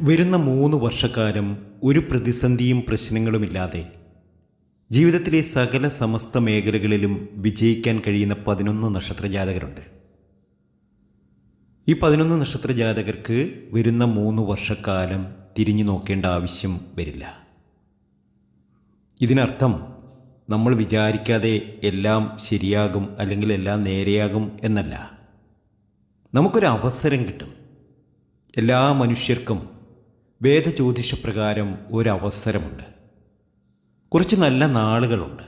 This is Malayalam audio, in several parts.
വരുന്ന മൂന്ന് വർഷക്കാലം ഒരു പ്രതിസന്ധിയും പ്രശ്നങ്ങളുമില്ലാതെ ജീവിതത്തിലെ സകല സമസ്ത മേഖലകളിലും വിജയിക്കാൻ കഴിയുന്ന പതിനൊന്ന് നക്ഷത്ര ജാതകരുണ്ട് ഈ പതിനൊന്ന് നക്ഷത്ര ജാതകർക്ക് വരുന്ന മൂന്ന് വർഷക്കാലം തിരിഞ്ഞു നോക്കേണ്ട ആവശ്യം വരില്ല. ഇതിനർത്ഥം നമ്മൾ വിചാരിക്കാതെ എല്ലാം ശരിയാകും അല്ലെങ്കിൽ എല്ലാം നേരെയാകും എന്നല്ല. നമുക്കൊരു അവസരം കിട്ടും. എല്ലാ മനുഷ്യർക്കും വേദജ്യോതിഷപ്രകാരം ഒരവസരമുണ്ട്. കുറച്ച് നല്ല നാളുകളുണ്ട്.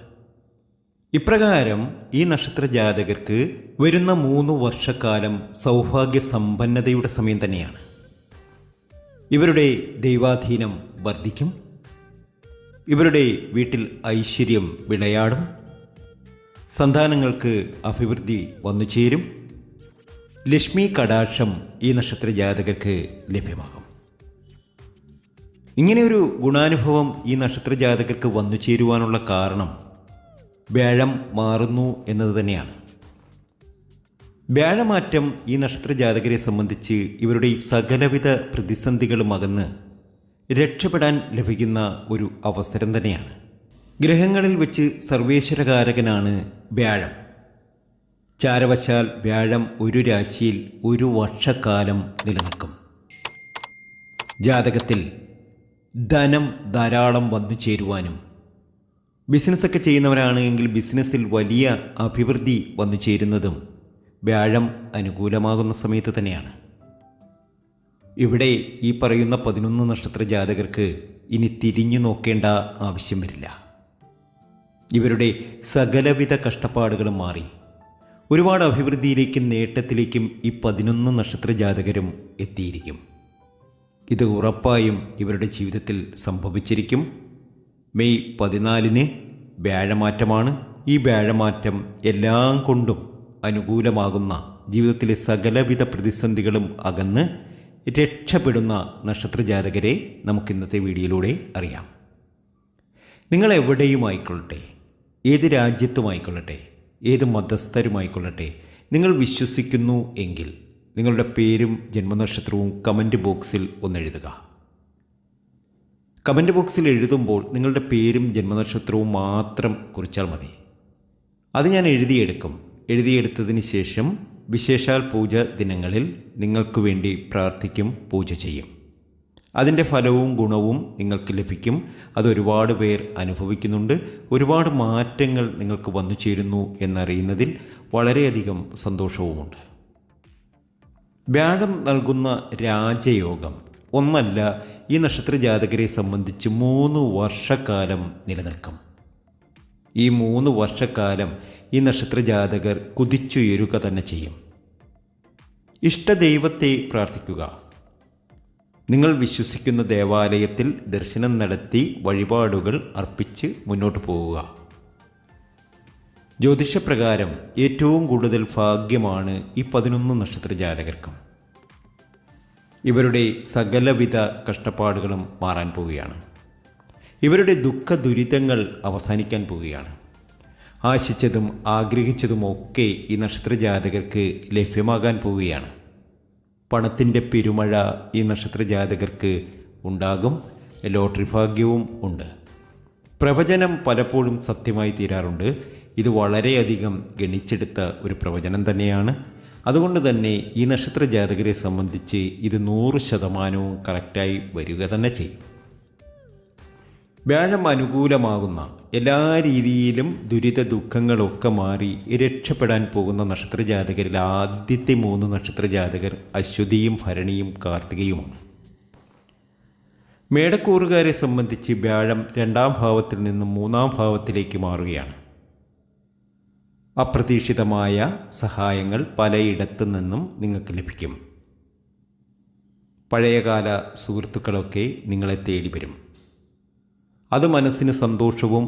ഇപ്രകാരം ഈ നക്ഷത്ര ജാതകർക്ക് വരുന്ന മൂന്ന് വർഷക്കാലം സൗഭാഗ്യ സമ്പന്നതയുടെ സമയം തന്നെയാണ്. ഇവരുടെ ദൈവാധീനം വർദ്ധിക്കും. ഇവരുടെ വീട്ടിൽ ഐശ്വര്യം വിളയാടും. സന്താനങ്ങൾക്ക് അഭിവൃദ്ധി വന്നു ചേരും ലക്ഷ്മി കടാക്ഷം ഈ നക്ഷത്ര ജാതകർക്ക് ലഭ്യമാകും. ഇങ്ങനെ ഒരു ഗുണാനുഭവം ഈ നക്ഷത്ര ജാതകർക്ക് വന്നു ചേരുവാനുള്ള കാരണം വ്യാഴം മാറുന്നു എന്നത് തന്നെയാണ്. വ്യാഴമാറ്റം ഈ നക്ഷത്ര ജാതകരെ സംബന്ധിച്ച് ഇവരുടെ സകലവിധ പ്രതിസന്ധികളും അകന്ന് രക്ഷപ്പെടാൻ ലഭിക്കുന്ന ഒരു അവസരം തന്നെയാണ്. ഗ്രഹങ്ങളിൽ വെച്ച് സർവേശ്വരകാരകനാണ് വ്യാഴം. ചാരവശാൽ വ്യാഴം ഒരു രാശിയിൽ ഒരു വർഷക്കാലം നിലനിൽക്കും. ജാതകത്തിൽ ധനം ധാരാളം വന്നു ചേരുവാനും. ബിസിനസ്സൊക്കെ ചെയ്യുന്നവരാണെങ്കിൽ ബിസിനസ്സിൽ വലിയ അഭിവൃദ്ധി വന്നു ചേരുന്നതും വ്യാഴം അനുകൂലമാകുന്ന സമയത്ത് തന്നെയാണ്. ഇവിടെ ഈ പറയുന്ന പതിനൊന്ന് നക്ഷത്ര ജാതകർക്ക് ഇനി തിരിഞ്ഞു നോക്കേണ്ട ആവശ്യം വരില്ല. ഇവരുടെ സകലവിധ കഷ്ടപ്പാടുകളും മാറി. ഒരുപാട് അഭിവൃദ്ധിയിലേക്കും നേട്ടത്തിലേക്കും ഈ പതിനൊന്ന് നക്ഷത്ര ജാതകരും എത്തിയിരിക്കും. ഇത് ഉറപ്പായും ഇവരുടെ ജീവിതത്തിൽ സംഭവിച്ചിരിക്കും. മെയ് പതിനാലിന് വ്യാഴമാറ്റമാണ്. ഈ വ്യാഴമാറ്റം എല്ലാം കൊണ്ടും അനുകൂലമാകുന്ന ജീവിതത്തിലെ സകലവിധ പ്രതിസന്ധികളും അകന്ന് രക്ഷപ്പെടുന്ന നക്ഷത്രജാതകരെ നമുക്ക് ഇന്നത്തെ വീഡിയോയിലൂടെ അറിയാം. നിങ്ങൾ എവിടെയുമായിക്കൊള്ളട്ടെ ഏത് രാജ്യത്തുമായിക്കൊള്ളട്ടെ ഏത് മതസ്ഥരുമായിക്കൊള്ളട്ടെ നിങ്ങൾ വിശ്വസിക്കുന്നു എങ്കിൽ നിങ്ങളുടെ പേരും ജന്മനക്ഷത്രവും കമന്റ് ബോക്സിൽ ഒന്നെഴുതുക. കമന്റ് ബോക്സിൽ എഴുതുമ്പോൾ നിങ്ങളുടെ പേരും ജന്മനക്ഷത്രവും മാത്രം കുറിച്ചാൽ മതി. അത് ഞാൻ എഴുതിയെടുക്കും. എഴുതിയെടുത്തതിന് ശേഷം വിശേഷാൽ പൂജ ദിനങ്ങളിൽ നിങ്ങൾക്ക് വേണ്ടി പ്രാർത്ഥിക്കും പൂജ ചെയ്യും. അതിന്റെ ഫലവും ഗുണവും നിങ്ങൾക്ക് ലഭിക്കും. അത് ഒരുപാട് പേർ അനുഭവിക്കുന്നുണ്ട്. ഒരുപാട് മാറ്റങ്ങൾ നിങ്ങൾക്ക് വന്നു ചേരുന്നു എന്നറിയുന്നതിൽ വളരെയധികം സന്തോഷവുമുണ്ട്. വ്യാഴം നൽകുന്ന രാജയോഗം. ഒന്നല്ല ഈ നക്ഷത്ര ജാതകരെ സംബന്ധിച്ച് മൂന്ന് വർഷക്കാലം നിലനിൽക്കും. ഈ മൂന്ന് വർഷക്കാലം ഈ നക്ഷത്ര ജാതകർ കുതിച്ചുയരുക തന്നെ ചെയ്യും. ഇഷ്ടദൈവത്തെ പ്രാർത്ഥിക്കുക. നിങ്ങൾ വിശ്വസിക്കുന്ന ദേവാലയത്തിൽ ദർശനം നടത്തി വഴിപാടുകൾ അർപ്പിച്ച് മുന്നോട്ട് പോവുക. ജ്യോതിഷപ്രകാരം ഏറ്റവും കൂടുതൽ ഭാഗ്യമാണ് ഈ പതിനൊന്ന് നക്ഷത്ര ജാതകർക്കും ഇവരുടെ സകലവിധ കഷ്ടപ്പാടുകളും മാറാൻ പോവുകയാണ്. ഇവരുടെ ദുഃഖ ദുരിതങ്ങൾ അവസാനിക്കാൻ പോവുകയാണ്. ആശിച്ചതും ആഗ്രഹിച്ചതുമൊക്കെ ഈ നക്ഷത്ര ജാതകർക്ക് ലഭ്യമാകാൻ പോവുകയാണ്. പണത്തിന്റെ പെരുമഴ ഈ നക്ഷത്ര ജാതകർക്ക് ഉണ്ടാകും ലോട്ടറി ഭാഗ്യവും ഉണ്ട്. പ്രവചനം പലപ്പോഴും സത്യമായി തീരാറുണ്ട്. ഇത് വളരെയധികം ഗണിച്ചെടുത്ത ഒരു പ്രവചനം തന്നെയാണ്. അതുകൊണ്ട് തന്നെ ഈ നക്ഷത്ര ജാതകരെ സംബന്ധിച്ച് ഇത് നൂറ് ശതമാനവും കറക്റ്റായി വരിക തന്നെ ചെയ്യും. വ്യാഴം അനുകൂലമാകുന്ന എല്ലാ രീതിയിലും ദുരിത ദുഃഖങ്ങളൊക്കെ മാറി രക്ഷപ്പെടാൻ പോകുന്ന നക്ഷത്ര ജാതകരിൽ ആദ്യത്തെ മൂന്ന് നക്ഷത്ര ജാതകർ അശ്വതിയും ഭരണിയും കാർത്തികയുമാണ്. മേടക്കൂറുകാരെ സംബന്ധിച്ച് വ്യാഴം രണ്ടാം ഭാവത്തിൽ നിന്നും മൂന്നാം ഭാവത്തിലേക്ക് മാറുകയാണ്. അപ്രതീക്ഷിതമായ സഹായങ്ങൾ പലയിടത്തു നിന്നും നിങ്ങൾക്ക് ലഭിക്കും. പഴയകാല സുഹൃത്തുക്കളൊക്കെ നിങ്ങളെ തേടി വരും അത് മനസ്സിന് സന്തോഷവും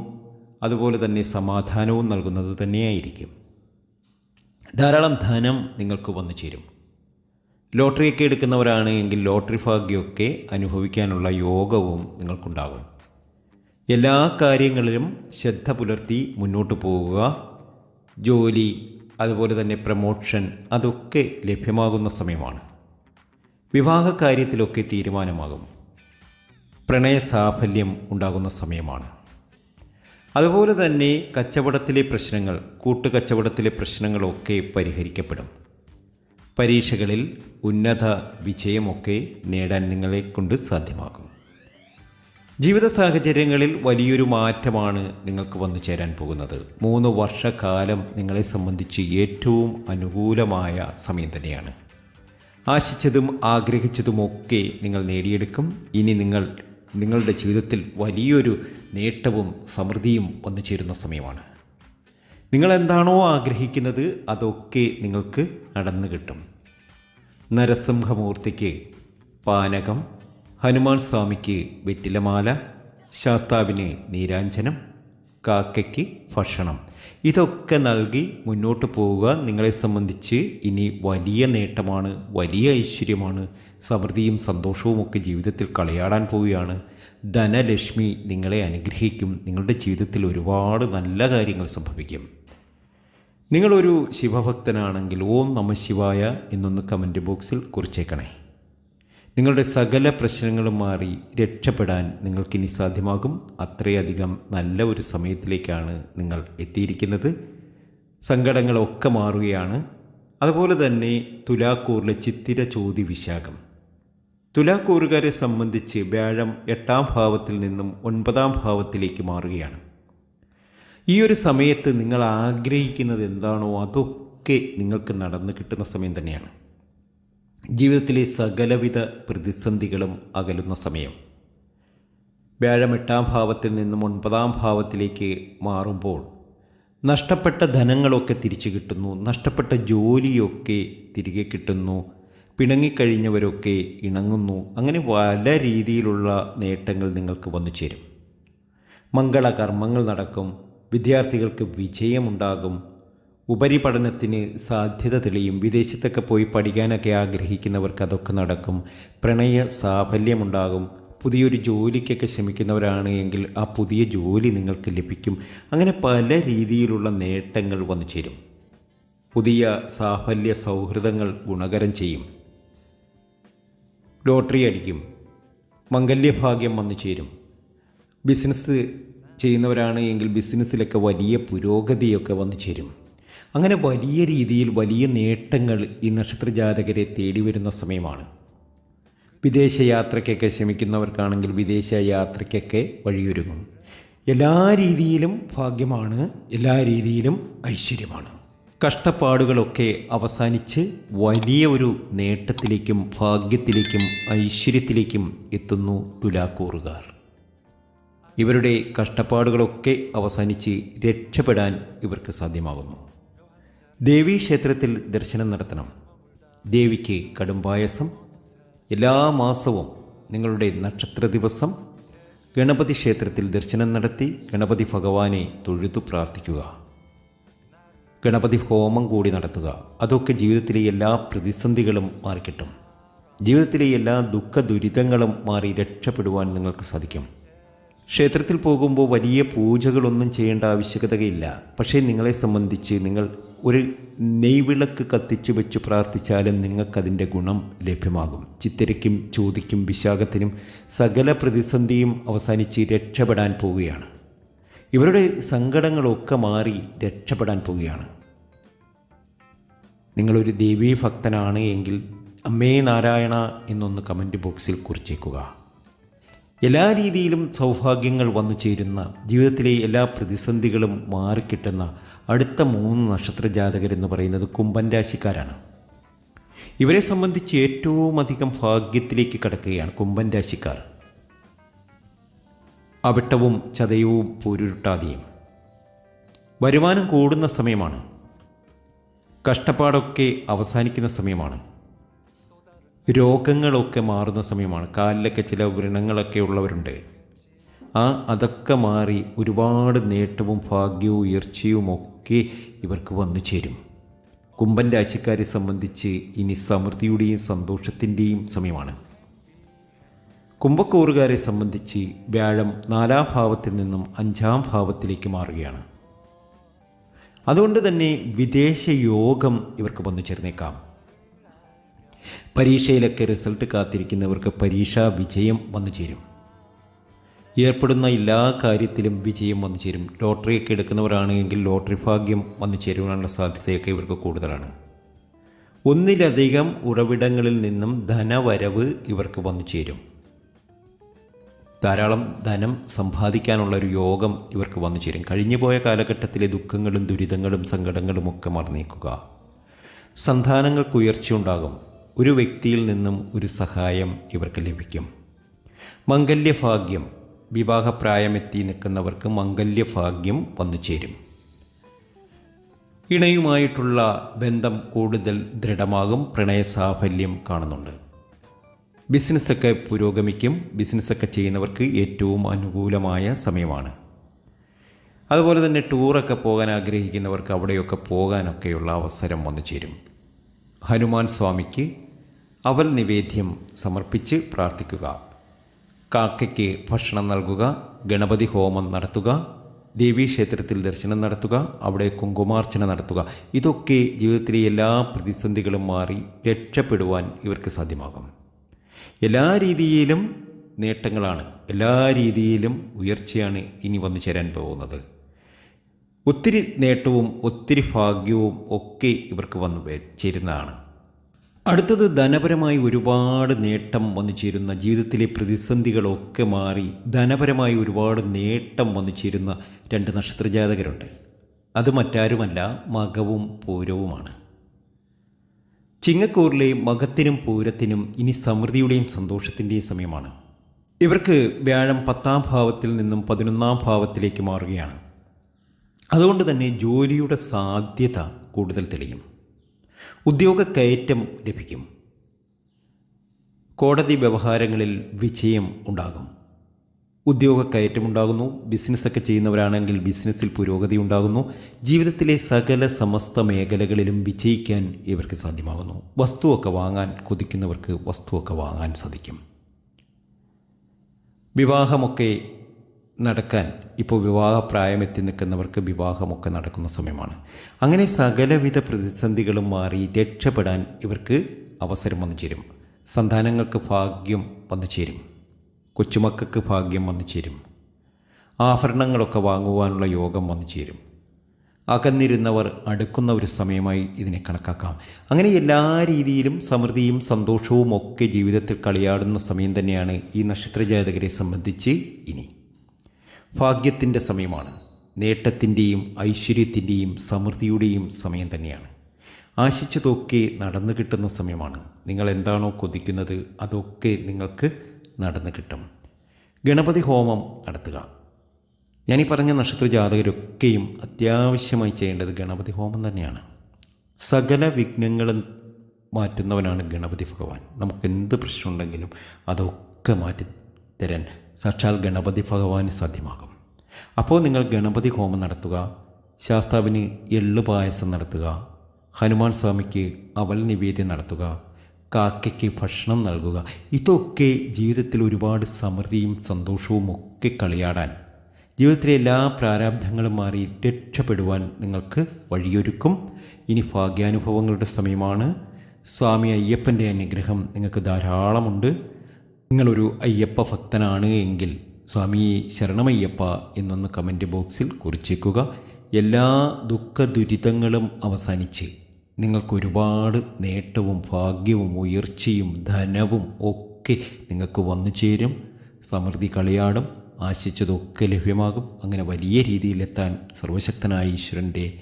അതുപോലെ തന്നെ സമാധാനവും നൽകുന്നത് തന്നെയായിരിക്കും. ധാരാളം ധനം നിങ്ങൾക്ക് വന്നു ചേരും. ലോട്ടറിയൊക്കെ എടുക്കുന്നവരാണ് എങ്കിൽ ലോട്ടറി ഭാഗ്യമൊക്കെ അനുഭവിക്കാനുള്ള യോഗവും നിങ്ങൾക്കുണ്ടാകും. എല്ലാ കാര്യങ്ങളിലും ശ്രദ്ധ പുലർത്തി മുന്നോട്ട് പോവുക ജോലി അതുപോലെ തന്നെ പ്രമോഷൻ അതൊക്കെ ലഭ്യമാകുന്ന സമയമാണ്. വിവാഹ കാര്യത്തിലൊക്കെ തീരുമാനമാകും. പ്രണയ സാഫല്യം ഉണ്ടാകുന്ന സമയമാണ്. അതുപോലെ തന്നെ കച്ചവടത്തിലെ പ്രശ്നങ്ങൾ കൂട്ടുകച്ചവടത്തിലെ പ്രശ്നങ്ങളൊക്കെ പരിഹരിക്കപ്പെടും. പരീക്ഷകളിൽ ഉന്നത വിജയമൊക്കെ നേടാൻ നിങ്ങളെ കൊണ്ട് സാധ്യമാകും. ജീവിത സാഹചര്യങ്ങളിൽ വലിയൊരു മാറ്റമാണ് നിങ്ങൾക്ക് വന്നു ചേരാൻ പോകുന്നത്. മൂന്ന് വർഷക്കാലം നിങ്ങളെ സംബന്ധിച്ച് ഏറ്റവും അനുകൂലമായ സമയം തന്നെയാണ്. ആശിച്ചതും ആഗ്രഹിച്ചതുമൊക്കെ നിങ്ങൾ നേടിയെടുക്കും. ഇനി നിങ്ങൾ നിങ്ങളുടെ ജീവിതത്തിൽ വലിയൊരു നേട്ടവും സമൃദ്ധിയും വന്നു ചേരുന്ന സമയമാണ്. നിങ്ങൾ എന്താണോ ആഗ്രഹിക്കുന്നത് അതൊക്കെ നിങ്ങൾക്ക് നടന്നു കിട്ടും നരസിംഹമൂർത്തിക്ക് പാനകം ഹനുമാൻ സ്വാമിക്ക് വെറ്റിലമാല ശാസ്താവിന് നീരാഞ്ജനം കാക്കയ്ക്ക് ഭക്ഷണം. ഇതൊക്കെ നൽകി മുന്നോട്ട് പോവുക. നിങ്ങളെ സംബന്ധിച്ച് ഇനി വലിയ നേട്ടമാണ് വലിയ ഐശ്വര്യമാണ്. സമൃദ്ധിയും സന്തോഷവും ഒക്കെ ജീവിതത്തിൽ കളയാടാൻ പോവുകയാണ്. ധനലക്ഷ്മി നിങ്ങളെ അനുഗ്രഹിക്കും. നിങ്ങളുടെ ജീവിതത്തിൽ ഒരുപാട് നല്ല കാര്യങ്ങൾ സംഭവിക്കും. നിങ്ങളൊരു ശിവഭക്തനാണെങ്കിൽ ഓം നമ ശിവായ എന്നൊന്ന് കമന്റ് ബോക്സിൽ കുറിച്ചേക്കണേ. നിങ്ങളുടെ സകല പ്രശ്നങ്ങളും മാറി രക്ഷപ്പെടാൻ നിങ്ങൾക്കിനി സാധ്യമാകും. അത്രയധികം നല്ല ഒരു സമയത്തിലേക്കാണ് നിങ്ങൾ എത്തിയിരിക്കുന്നത്. സങ്കടങ്ങളൊക്കെ മാറുകയാണ്. അതുപോലെ തന്നെ തുലാക്കൂറിലെ ചിത്തിര ചോതി വിശാഖം. തുലാക്കൂറുകാരെ സംബന്ധിച്ച് വ്യാഴം എട്ടാം ഭാവത്തിൽ നിന്നും ഒൻപതാം ഭാവത്തിലേക്ക് മാറുകയാണ്. ഈ ഒരു സമയത്ത് നിങ്ങൾ ആഗ്രഹിക്കുന്നത് എന്താണോ അതൊക്കെ നിങ്ങൾക്ക് നടന്നു കിട്ടുന്ന സമയം തന്നെയാണ്. ജീവിതത്തിലെ സകലവിധ പ്രതിസന്ധികളും അകലുന്ന സമയം. വ്യാഴം എട്ടാം ഭാവത്തിൽ നിന്നും ഒൻപതാം ഭാവത്തിലേക്ക് മാറുമ്പോൾ നഷ്ടപ്പെട്ട ധനങ്ങളൊക്കെ തിരിച്ചു കിട്ടുന്നു നഷ്ടപ്പെട്ട ജോലിയൊക്കെ തിരികെ കിട്ടുന്നു പിണങ്ങിക്കഴിഞ്ഞവരൊക്കെ ഇണങ്ങുന്നു. അങ്ങനെ പല രീതിയിലുള്ള നേട്ടങ്ങൾ നിങ്ങൾക്ക് വന്നു ചേരും. മംഗളകർമ്മങ്ങൾ നടക്കും വിദ്യാർത്ഥികൾക്ക് വിജയമുണ്ടാകും ഉപരിപഠനത്തിന് സാധ്യത തെളിയും. വിദേശത്തൊക്കെ പോയി പഠിക്കാനൊക്കെ ആഗ്രഹിക്കുന്നവർക്ക് അതൊക്കെ നടക്കും. പ്രണയ സാഫല്യമുണ്ടാകും. പുതിയൊരു ജോലിക്കൊക്കെ ശ്രമിക്കുന്നവരാണ് എങ്കിൽ ആ പുതിയ ജോലി നിങ്ങൾക്ക് ലഭിക്കും. അങ്ങനെ പല രീതിയിലുള്ള നേട്ടങ്ങൾ വന്നു ചേരും. പുതിയ സാഫല്യ സൗഹൃദങ്ങൾ ഗുണകരം ചെയ്യും. ലോട്ടറി അടിക്കും. മംഗല്യഭാഗ്യം വന്നു ചേരും. ബിസിനസ് ചെയ്യുന്നവരാണ് എങ്കിൽ ബിസിനസ്സിലൊക്കെ വലിയ പുരോഗതിയൊക്കെ വന്നു ചേരും. അങ്ങനെ വലിയ രീതിയിൽ വലിയ നേട്ടങ്ങൾ ഈ നക്ഷത്രജാതകരെ തേടി വരുന്ന സമയമാണ്. വിദേശ യാത്രയ്ക്കൊക്കെ ശ്രമിക്കുന്നവർക്കാണെങ്കിൽ വിദേശ യാത്രയ്ക്കൊക്കെ വഴിയൊരുങ്ങും. എല്ലാ രീതിയിലും ഭാഗ്യമാണ് എല്ലാ രീതിയിലും ഐശ്വര്യമാണ്. കഷ്ടപ്പാടുകളൊക്കെ അവസാനിച്ച് വലിയ ഒരു നേട്ടത്തിലേക്കും ഭാഗ്യത്തിലേക്കും ഐശ്വര്യത്തിലേക്കും എത്തുന്നു തുലാക്കൂറുകാർ. ഇവരുടെ കഷ്ടപ്പാടുകളൊക്കെ അവസാനിച്ച് രക്ഷപ്പെടാൻ ഇവർക്ക് സാധ്യമാകുന്നു. ദേവീ ക്ഷേത്രത്തിൽ ദർശനം നടത്തണം. ദേവിക്ക് കടുംപായസം എല്ലാ മാസവും നിങ്ങളുടെ നക്ഷത്ര ദിവസം ഗണപതി ക്ഷേത്രത്തിൽ ദർശനം നടത്തി ഗണപതി ഭഗവാനെ തൊഴുതു പ്രാർത്ഥിക്കുക. ഗണപതി ഹോമം കൂടി നടത്തുക. അതൊക്കെ ജീവിതത്തിലെ എല്ലാ പ്രതിസന്ധികളും മാറിക്കിട്ടും. ജീവിതത്തിലെ എല്ലാ ദുഃഖ ദുരിതങ്ങളും മാറി രക്ഷപ്പെടുവാൻ നിങ്ങൾക്ക് സാധിക്കും. ക്ഷേത്രത്തിൽ പോകുമ്പോൾ വലിയ പൂജകളൊന്നും ചെയ്യേണ്ട ആവശ്യകതയില്ല പക്ഷേ നിങ്ങളെ സംബന്ധിച്ച് നിങ്ങൾ ഒരു നെയ്വിളക്ക് കത്തിച്ചു വെച്ച് പ്രാർത്ഥിച്ചാലും നിങ്ങൾക്കതിന്റെ ഗുണം ലഭ്യമാകും. ചിത്തിരയ്ക്കും ചോദിക്കും വിശാഖത്തിനും സകല പ്രതിസന്ധിയും അവസാനിച്ച് രക്ഷപ്പെടാൻ പോവുകയാണ്. ഇവരുടെ സങ്കടങ്ങളൊക്കെ മാറി രക്ഷപ്പെടാൻ പോവുകയാണ്. നിങ്ങളൊരു ദേവീ ഭക്തനാണ് എങ്കിൽ അമ്മേ നാരായണ എന്നൊന്ന് കമന്റ് ബോക്സിൽ കുറിച്ചേക്കുക. എല്ലാ രീതിയിലും സൗഭാഗ്യങ്ങൾ വന്നു ചേരുന്ന ജീവിതത്തിലെ എല്ലാ പ്രതിസന്ധികളും മാറിക്കിട്ടുന്ന അടുത്ത മൂന്ന് നക്ഷത്ര ജാതകരെന്ന് പറയുന്നത് കുംഭൻ രാശിക്കാരാണ്. ഇവരെ സംബന്ധിച്ച് ഏറ്റവും അധികം ഭാഗ്യത്തിലേക്ക് കടക്കുകയാണ് കുംഭൻ രാശിക്കാർ. അവിട്ടവും ചതയവും പൂരുരുട്ടാതെയും. വരുമാനം കൂടുന്ന സമയമാണ്. കഷ്ടപ്പാടൊക്കെ അവസാനിക്കുന്ന സമയമാണ്. രോഗങ്ങളൊക്കെ മാറുന്ന സമയമാണ്. കാലിലൊക്കെ ചില വ്രണങ്ങളൊക്കെ ഉള്ളവരുണ്ട്. ആ അതൊക്കെ മാറി ഒരുപാട് നേട്ടവും ഭാഗ്യവും ഉയർച്ചയും ഒക്കെ ഇവർക്ക് വന്നു ചേരും. കുംഭൻ രാശിക്കാരെ സംബന്ധിച്ച് ഇനി സമൃദ്ധിയുടെയും സന്തോഷത്തിന്റെയും സമയമാണ്. കുംഭക്കൂറുകാരെ സംബന്ധിച്ച് വ്യാഴം നാലാം ഭാവത്തിൽ നിന്നും അഞ്ചാം ഭാവത്തിലേക്ക് മാറുകയാണ്. അതുകൊണ്ട് തന്നെ വിദേശ യോഗം ഇവർക്ക് വന്നു ചേർന്നേക്കാം. പരീക്ഷയിലൊക്കെ റിസൾട്ട് കാത്തിരിക്കുന്നവർക്ക് പരീക്ഷാ വിജയം വന്നു ചേരും. ഏർപ്പെടുന്ന എല്ലാ കാര്യത്തിലും വിജയം വന്നു ചേരും. ലോട്ടറിയൊക്കെ എടുക്കുന്നവരാണെങ്കിൽ ലോട്ടറി ഭാഗ്യം വന്നു ചേരുവാനുള്ള സാധ്യതയൊക്കെ ഇവർക്ക് കൂടുതലാണ്. ഒന്നിലധികം ഉറവിടങ്ങളിൽ നിന്നും ധനവരവ് ഇവർക്ക് വന്നു ചേരും. ധാരാളം ധനം സമ്പാദിക്കാനുള്ള ഒരു യോഗം ഇവർക്ക് വന്നു ചേരും. കഴിഞ്ഞുപോയ കാലഘട്ടത്തിലെ ദുഃഖങ്ങളും ദുരിതങ്ങളും സങ്കടങ്ങളും ഒക്കെ മറന്നേക്കുക. സന്താനങ്ങൾക്ക് ഉയർച്ചയുണ്ടാകും ഒരു വ്യക്തിയിൽ നിന്നും ഒരു സഹായം ഇവർക്ക് ലഭിക്കും. മംഗല്യഭാഗ്യം വിവാഹപ്രായമെത്തി നിൽക്കുന്നവർക്ക് മംഗല്യഭാഗ്യം വന്നു ചേരും. ഇണയുമായിട്ടുള്ള ബന്ധം കൂടുതൽ ദൃഢമാകും പ്രണയസാഫല്യം കാണുന്നുണ്ട്. ബിസിനസ്സൊക്കെ പുരോഗമിക്കും ബിസിനസ്സൊക്കെ ചെയ്യുന്നവർക്ക് ഏറ്റവും അനുകൂലമായ സമയമാണ്. അതുപോലെ തന്നെ ടൂറൊക്കെ പോകാൻ ആഗ്രഹിക്കുന്നവർക്ക് അവിടെയൊക്കെ പോകാനൊക്കെയുള്ള അവസരം വന്നു ചേരും. ഹനുമാൻ സ്വാമിക്ക് അവൽ നിവേദ്യം സമർപ്പിച്ച് പ്രാർത്ഥിക്കുക. കാക്കയ്ക്ക് ഭക്ഷണം നൽകുക ഗണപതി ഹോമം നടത്തുക ദേവീക്ഷേത്രത്തിൽ ദർശനം നടത്തുക അവിടെ കുങ്കുമാർച്ചന നടത്തുക. ഇതൊക്കെ ജീവിതത്തിലെ എല്ലാ പ്രതിസന്ധികളും മാറി രക്ഷപ്പെടുവാൻ ഇവർക്ക് സാധ്യമാകും. എല്ലാ രീതിയിലും നേട്ടങ്ങളാണ് എല്ലാ രീതിയിലും ഉയർച്ചയാണ് ഇനി വന്നു ചേരാൻ പോകുന്നത്. ഒത്തിരി നേട്ടവും ഒത്തിരി ഭാഗ്യവും ഒക്കെ ഇവർക്ക് വന്നു ചേരുന്നതാണ്. അടുത്തത് ധനപരമായി ഒരുപാട് നേട്ടം വന്നു ചേരുന്ന ജീവിതത്തിലെ പ്രതിസന്ധികളൊക്കെ മാറി ധനപരമായി ഒരുപാട് നേട്ടം വന്നു ചേരുന്ന രണ്ട് നക്ഷത്രജാതകരുണ്ട്. അത് മറ്റാരുമല്ല മകവും പൂരവുമാണ്. ചിങ്ങക്കൂറിലെ മകത്തിനും പൂരത്തിനും ഇനി സമൃദ്ധിയുടെയും സന്തോഷത്തിന്റെയും സമയമാണ്. ഇവർക്ക് വ്യാഴം പത്താം ഭാവത്തിൽ നിന്നും പതിനൊന്നാം ഭാവത്തിലേക്ക് മാറുകയാണ്. അതുകൊണ്ട് തന്നെ ജോലിയുടെ സാധ്യത കൂടുതൽ തെളിയും. ഉദ്യോഗ കയറ്റം ലഭിക്കും. കോടതി വ്യവഹാരങ്ങളിൽ വിജയം ഉണ്ടാകും. ഉദ്യോഗ കയറ്റം കയറ്റമുണ്ടാകുന്നു ബിസിനസ്സൊക്കെ ചെയ്യുന്നവരാണെങ്കിൽ ബിസിനസ്സിൽ പുരോഗതി ഉണ്ടാകുന്നു ജീവിതത്തിലെ സകല സമസ്ത മേഖലകളിലും വിജയിക്കാൻ ഇവർക്ക് സാധ്യമാകുന്നു. വസ്തുവൊക്കെ വാങ്ങാൻ കൊതിക്കുന്നവർക്ക് വസ്തുവൊക്കെ വാങ്ങാൻ സാധിക്കും. വിവാഹമൊക്കെ നടക്കാൻ ഇപ്പോൾ വിവാഹപ്രായമെത്തി നിൽക്കുന്നവർക്ക് വിവാഹമൊക്കെ നടക്കുന്ന സമയമാണ്. അങ്ങനെ സകലവിധ പ്രതിസന്ധികളും മാറി രക്ഷപ്പെടാൻ ഇവർക്ക് അവസരം വന്നു ചേരും. സന്താനങ്ങൾക്ക് ഭാഗ്യം വന്നു ചേരും. കൊച്ചുമക്കൾക്ക് ഭാഗ്യം വന്നു ചേരും. ആഭരണങ്ങളൊക്കെ വാങ്ങുവാനുള്ള യോഗം വന്നു ചേരും. അകന്നിരുന്നവർ അടുക്കുന്ന ഒരു സമയമായി ഇതിനെ കണക്കാക്കാം. അങ്ങനെ എല്ലാ രീതിയിലും സമൃദ്ധിയും സന്തോഷവും ഒക്കെ ജീവിതത്തിൽ കളിയാടുന്ന സമയം തന്നെയാണ് ഈ നക്ഷത്രജാതകരെ സംബന്ധിച്ച് ഇനി. ഭാഗ്യത്തിന്റെ സമയമാണ്. നേട്ടത്തിന്റെയും ഐശ്വര്യത്തിന്റെയും സമൃദ്ധിയുടെയും സമയം തന്നെയാണ്. ആശിച്ചതൊക്കെ നടന്നു കിട്ടുന്ന സമയമാണ്. നിങ്ങൾ എന്താണോ കൊതിക്കുന്നത് അതൊക്കെ നിങ്ങൾക്ക് നടന്നു കിട്ടും. ഗണപതി ഹോമം നടത്തുക. ഞാനീ പറഞ്ഞ നക്ഷത്ര ജാതകരൊക്കെയും അത്യാവശ്യമായി ചെയ്യേണ്ടത് ഗണപതി ഹോമം തന്നെയാണ്. സകല വിഘ്നങ്ങളും മാറ്റുന്നവനാണ് ഗണപതി ഭഗവാൻ. നമുക്ക് എന്ത് പ്രശ്നമുണ്ടെങ്കിലും അതൊക്കെ മാറ്റി തരാൻ സാക്ഷാൽ ഗണപതി ഭഗവാന് സാധ്യമാകും. അപ്പോൾ നിങ്ങൾ ഗണപതി ഹോമം നടത്തുക ശാസ്താവിന് എള്ളു പായസം നടത്തുക ഹനുമാൻ സ്വാമിക്ക് അവൽ നിവേദ്യം നടത്തുക കാക്കയ്ക്ക് ഭക്ഷണം നൽകുക ഇതൊക്കെ ജീവിതത്തിൽ ഒരുപാട് സമൃദ്ധിയും സന്തോഷവും ഒക്കെ കളിയാടാൻ ജീവിതത്തിലെ എല്ലാ പ്രാരാബ്ധങ്ങളും മാറി രക്ഷപ്പെടുവാൻ നിങ്ങൾക്ക് വഴിയൊരുക്കും. ഇനി ഭാഗ്യാനുഭവങ്ങളുടെ സമയമാണ്. സ്വാമി അയ്യപ്പന്റെ അനുഗ്രഹം നിങ്ങൾക്ക് ധാരാളമുണ്ട്. നിങ്ങളൊരു അയ്യപ്പ ഭക്തനാണ് എങ്കിൽ സ്വാമി ശരണമയ്യപ്പ എന്നൊന്ന് കമന്റ് ബോക്സിൽ കുറിച്ചേക്കുക. എല്ലാ ദുഃഖ ദുരിതങ്ങളും അവസാനിച്ച് നിങ്ങൾക്കൊരുപാട് നേട്ടവും ഭാഗ്യവും ഉയർച്ചയും ധനവും ഒക്കെ നിങ്ങൾക്ക് വന്നു ചേരും. സമൃദ്ധി കളിയാടും ആശിച്ചതൊക്കെ ലഭ്യമാകും. അങ്ങനെ വലിയ രീതിയിലെത്താൻ സർവശക്തനായ ഈശ്വരന്റെ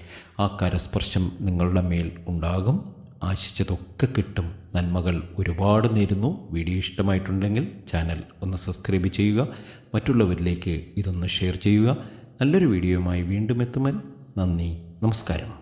ആ കരസ്പർശം നിങ്ങളുടെ മേൽ ഉണ്ടാകും. ആശിച്ചതൊക്കെ കിട്ടും. നന്മകൾ ഒരുപാട് നേരുന്നു. വീഡിയോ ഇഷ്ടമായിട്ടുണ്ടെങ്കിൽ ചാനൽ ഒന്ന് സബ്സ്ക്രൈബ് ചെയ്യുക. മറ്റുള്ളവരിലേക്ക് ഇതൊന്ന് ഷെയർ ചെയ്യുക. നല്ലൊരു വീഡിയോയുമായി വീണ്ടും എത്തുമൽ നന്ദി. നമസ്കാരം.